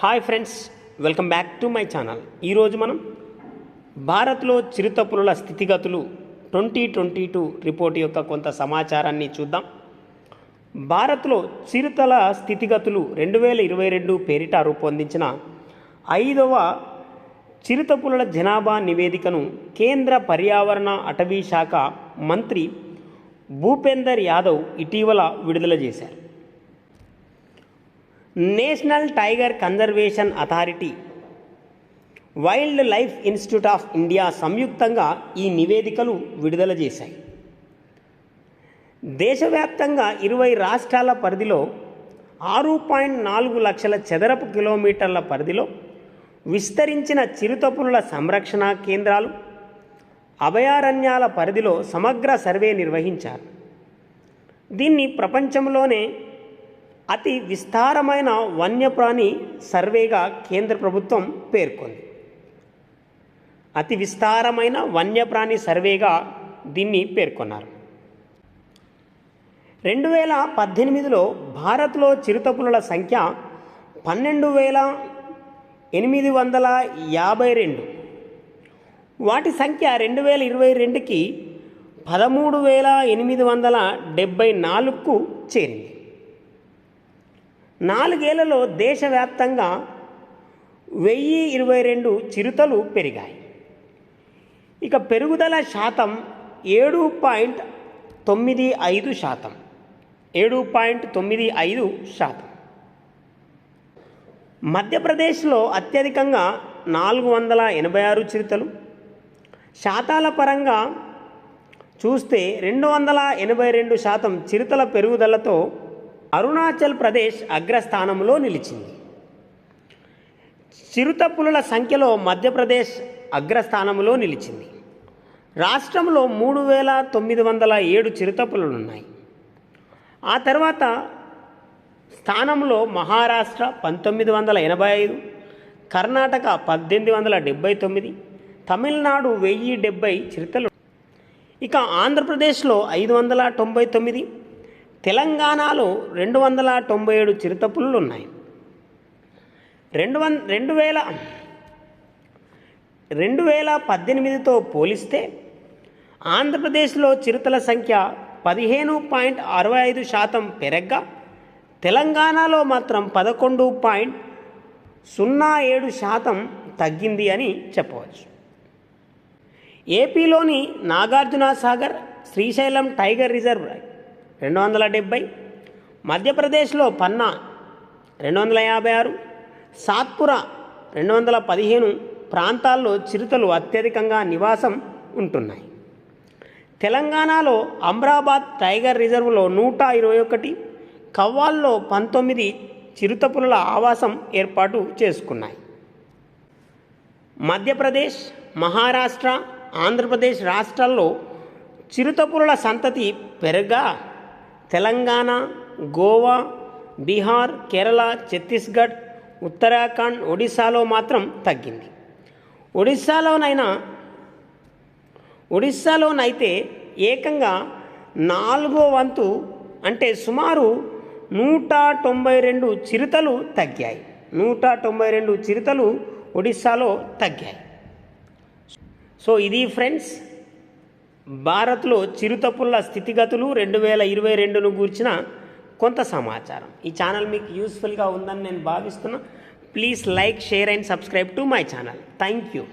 Hi friends welcome back to my channel. ఈరోజు మనం భారత్లో చిరుతపులుల స్థితిగతులు ట్వంటీ ట్వంటీ టూ రిపోర్ట్ యొక్క కొంత సమాచారాన్ని చూద్దాం. భారత్లో చిరుతల స్థితిగతులు రెండు వేల ఇరవై రెండు పేరిట రూపొందించిన ఐదవ చిరుతపులుల జనాభా నివేదికను కేంద్ర పర్యావరణ అటవీ శాఖ మంత్రి భూపేందర్ యాదవ్ ఇటీవల విడుదల చేశారు. National tiger conservation authority. Wildlife institute of India సంయుక్తంగా ఈ నివేదికలు విడుదల చేశాయి. దేశవ్యాప్తంగా ఇరవై రాష్ట్రాల పరిధిలో ఆరు పాయింట్ నాలుగు లక్షల చదరపు కిలోమీటర్ల పరిధిలో విస్తరించిన చిరుతపులుల సంరక్షణ కేంద్రాలు అభయారణ్యాల పరిధిలో సమగ్ర సర్వే నిర్వహించారు. దీన్ని ప్రపంచంలోనే అతి విస్తారమైన వన్యప్రాణి సర్వేగా కేంద్ర ప్రభుత్వం పేర్కొంది. అతి విస్తారమైన వన్యప్రాణి సర్వేగా దీన్ని పేర్కొన్నారు. రెండు వేల పద్దెనిమిదిలో భారత్లో చిరుతపులుల సంఖ్య పన్నెండు వేల ఎనిమిది వందల యాభై రెండు. వాటి సంఖ్య రెండు వేల ఇరవై రెండుకి పదమూడు వేల ఎనిమిది వందల డెబ్బై నాలుగుకు చేరింది. నాలుగేళ్ళలో దేశవ్యాప్తంగా వెయ్యి ఇరవై రెండు చిరుతలు పెరిగాయి. ఇక పెరుగుదల శాతం ఏడు పాయింట్ తొమ్మిది ఐదు శాతం. ఏడు పాయింట్ తొమ్మిది ఐదు శాతం. మధ్యప్రదేశ్లో అత్యధికంగా నాలుగు వందల ఎనభై ఆరు చిరుతలు. శాతాల పరంగా చూస్తే రెండు వందల ఎనభై రెండు శాతం చిరుతల పెరుగుదలతో అరుణాచల్ ప్రదేశ్ అగ్రస్థానంలో నిలిచింది. చిరుతపులుల సంఖ్యలో మధ్యప్రదేశ్ అగ్రస్థానంలో నిలిచింది. రాష్ట్రంలో మూడు వేల తొమ్మిది వందల ఏడు చిరుత ఉన్నాయి ఆ తర్వాత స్థానంలో మహారాష్ట్ర పంతొమ్మిది వందల ఎనభై ఐదు కర్ణాటక పద్దెనిమిది వందల డెబ్బై తొమ్మిది తమిళనాడు వెయ్యి డెబ్బై చిరుతలు. ఇక ఆంధ్రప్రదేశ్లో ఐదు వందల తొంభై తొమ్మిది తెలంగాణలో రెండు వందల తొంభై ఏడు చిరుతపులు ఉన్నాయి రెండు వన్ రెండు వేల రెండు వేల పద్దెనిమిదితో పోలిస్తే ఆంధ్రప్రదేశ్లో చిరుతల సంఖ్య పదిహేను పాయింట్ అరవై ఐదు శాతం పెరగ్గా తెలంగాణలో మాత్రం పదకొండు పాయింట్ సున్నా ఏడు శాతం తగ్గింది అని చెప్పవచ్చు. ఏపీలోని నాగార్జున సాగర్ శ్రీశైలం టైగర్ రిజర్వ్ రెండు వందల డెబ్బై మధ్యప్రదేశ్లో పన్నా రెండు వందల యాభై ఆరు. సాత్పుర రెండు వందల పదిహేను. ప్రాంతాల్లో చిరుతలు అత్యధికంగా నివాసం ఉంటున్నాయి. తెలంగాణలో అమ్రాబాద్ టైగర్ రిజర్వ్లో నూట ఇరవై ఒకటి. కవ్వాల్లో పంతొమ్మిది చిరుతపులుల ఆవాసం ఏర్పాటు చేసుకున్నాయి. మధ్యప్రదేశ్ మహారాష్ట్ర ఆంధ్రప్రదేశ్ రాష్ట్రాల్లో చిరుతపులుల సంతతి పెరగా తెలంగాణ గోవా బీహార్ కేరళ ఛత్తీస్గఢ్ ఉత్తరాఖండ్ ఒడిశాలో మాత్రం తగ్గింది. ఒడిశాలోనైనా ఒడిశాలోనైతే ఏకంగా నాలుగో వంతు అంటే సుమారు నూట తొంభై రెండు చిరుతలు తగ్గాయి. నూట తొంభై రెండు చిరుతలు ఒడిశాలో తగ్గాయి. సో ఇది ఫ్రెండ్స్ భారత్లో చిరుతపుల్ల స్థితిగతులు రెండు వేల ఇరవై రెండును గూర్చిన కొంత సమాచారం. ఈ ఛానల్ మీకు యూస్ఫుల్గా ఉందని నేను భావిస్తున్నా. Please like share and subscribe to my channel. Thank you.